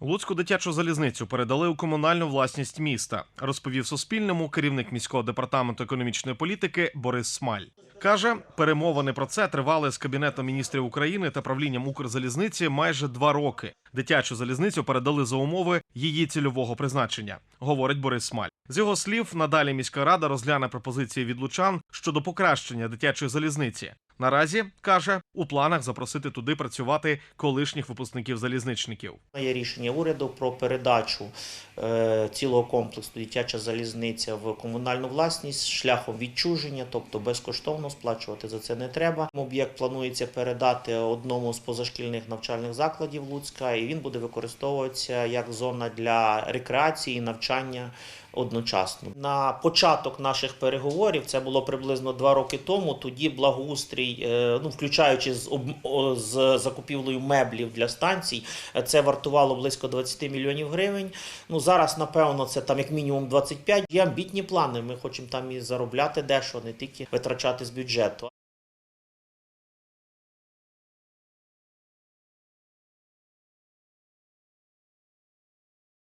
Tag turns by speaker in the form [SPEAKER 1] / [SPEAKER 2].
[SPEAKER 1] Луцьку дитячу залізницю передали у комунальну власність міста, розповів Суспільному керівник міського департаменту економічної політики Борис Смаль. Каже, перемовини про це тривали з кабінетом міністрів України та правлінням Укрзалізниці майже два роки. Дитячу залізницю передали за умови її цільового призначення, говорить Борис Смаль. З його слів, надалі міська рада розгляне пропозиції від лучан щодо покращення дитячої залізниці. Наразі каже, у планах запросити туди працювати колишніх випускників залізничників.
[SPEAKER 2] Є рішення уряду про передачу е, цілого комплексу дитяча залізниця в комунальну власність шляхом відчуження, тобто безкоштовно сплачувати за це не треба. Об'єкт планується передати одному з позашкільних навчальних закладів Луцька, і він буде використовуватися як зона для рекреації і навчання. Одночасно на початок наших переговорів це було приблизно два роки тому. Тоді благоустрій, е, ну включаючи з, з закупівлею меблів для станцій, це вартувало близько 20 мільйонів гривень. Ну зараз, напевно, це там як мінімум 25. Є амбітні плани. Ми хочемо там і заробляти дещо, не тільки витрачати з бюджету.